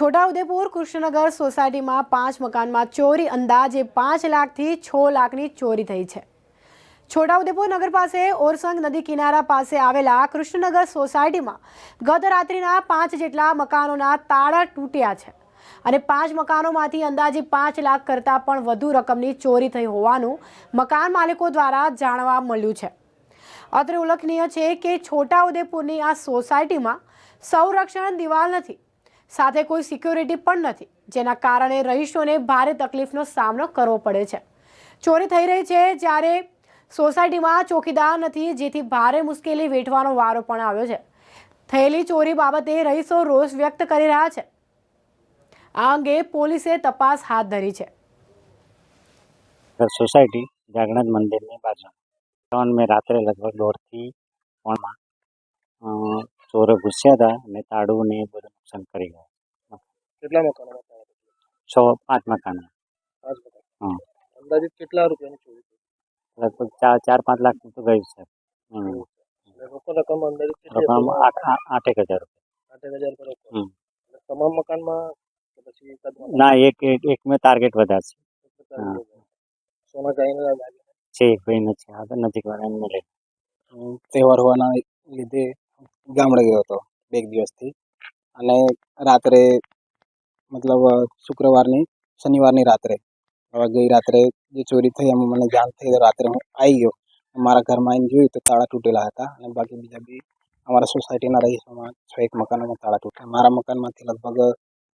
છોટાઉદેપુર કૃષ્ણનગર સોસાયટીમાં પાંચ મકાનમાં ચોરી અંદાજે પાંચ લાખથી છ લાખની ચોરી થઈ છે. છોટાઉદેપુર નગર પાસે ઓરસંગ નદી કિનારા પાસે આવેલા કૃષ્ણનગર સોસાયટીમાં ગત રાત્રિના પાંચ જેટલા મકાનોના તાળા તૂટ્યા છે અને પાંચ મકાનોમાંથી અંદાજે પાંચ લાખ કરતાં પણ વધુ રકમની ચોરી થઈ હોવાનું મકાન માલિકો દ્વારા જાણવા મળ્યું છે. અત્રે ઉલ્લેખનીય છે કે છોટાઉદેપુરની આ સોસાયટીમાં સંરક્ષણ દિવાલ નથી સાથે કોઈ સિક્યોરિટી પણ નથી, જેના કારણે રહીશોને ભારે તકલીફનો સામનો કરવો પડે છે. ચોરી થઈ રહી છે જ્યારે સોસાયટીમાં ચોકીદાર નથી, જેથી ભારે મુશ્કેલી વેઠવાનો વારો પણ આવ્યો છે. થયેલી ચોરી બાબતે રહીશો રોષ વ્યક્ત કરી રહ્યા છે. આ અંગે પોલીસે તપાસ હાથ ધરી છે. સોસાયટી જાગનાથ મંદિરની બાજુ. ત્રણ મેં રાત્રે લગભગ દોઢથી ત્રણમાં ચોરો ઘૂસ્યા હતા અને તાળું ને બધું નુકસાન કરી ગયા. કેટલા મકાનો બતાવ્યા છ? પાંચ મકાન. પાંચ મકાન. અંદાજિત કેટલા રૂપિયાની ચોરી થઈ? લગભગ ચાર ચાર પાંચ લાખ તો ગયું છે. રોકડ રકમ અંદાજિત કેટલી રકમ આઠેક હજાર રૂપિયા. આઠેક હજાર. અને તમામ મકાનમાં પછી ના એક એક મેં ટાર્ગેટ વધારે છે. સોના દાગીના. છે? એક ભાઈનો છે આ તો નજીક વાળા એમને લઈ. તહેવાર હોવાના લીધે ગામડે ગયો હતો બે એક દિવસથી. અને રાત્રે મતલબ શુક્રવારની, શનિવારની રાત્રે. હવે ગઈ રાત્રે જે ચોરી થઈ, એમાં મને જાણ થઈ રાત્રે હું આવી ગયો. મારા ઘરમાં આવીને જોયું, તો તાળા તૂટેલા હતા. અને બાકી બીજા બી અમારા સોસાયટીના રહીશોમાં છ, એક મકાનોમાં તાળા તૂટ્યા. મારા મકાનમાંથી લગભગ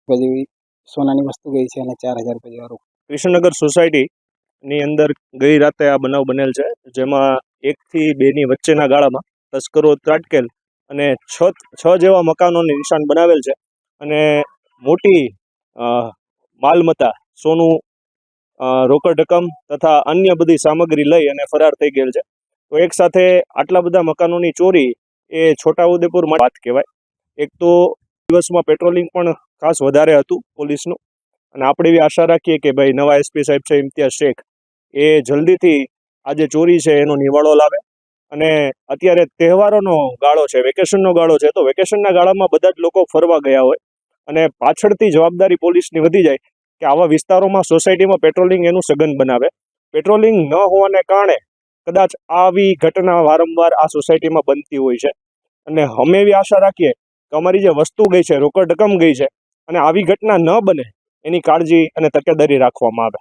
બધી સોનાની વસ્તુ ગઈ છે અને ચાર હજાર રૂપિયા જેવા કૃષ્ણનગર સોસાયટીની અંદર ગઈ રાતે આ બનાવ બનેલ છે. જેમાં એકથી બેની વચ્ચેના ગાળામાં તસ્કરો ત્રાટકેલ અને છ છ જેવા મકાનોની નિશાન બનાવેલ છે. અને મોટી માલમત્તા, સોનું રોકડ રકમ તથા અન્ય બધી સામગ્રી લઈ અને ફરાર થઈ ગયેલ છે. તો એક સાથે આટલા બધા મકાનોની ચોરી એ છોટાઉદેપુરમાં વાત કહેવાય. એક તો દિવસમાં પેટ્રોલિંગ પણ ખાસ વધારે હતું પોલીસનું. અને આપણે એવી આશા રાખીએ કે ભાઈ નવા એસપી સાહેબ છે, ઇમ્તિયાઝ શેખ, એ જલ્દીથી આ જે ચોરી છે, એનો નિવાળો લાવે. અને અત્યારે તહેવારોનો ગાળો છે, વેકેશનનો ગાળો છે. તો વેકેશનના ગાળામાં બધા જ લોકો ફરવા ગયા હોય. અને પાછળથી જવાબદારી પોલીસની વધી જાય કે આવા વિસ્તારોમાં સોસાયટીમાં પેટ્રોલિંગ એનું સઘન બનાવે. પેટ્રોલિંગ ન હોવાને કારણે કદાચ આવી ઘટના વારંવાર આ સોસાયટીમાં બનતી હોય છે. અને અમે એવી આશા રાખીએ કે અમારી જે વસ્તુ ગઈ છે, રોકડ રકમ ગઈ છે અને આવી ઘટના ન બને, એની કાળજી અને તકેદારી રાખવામાં આવે.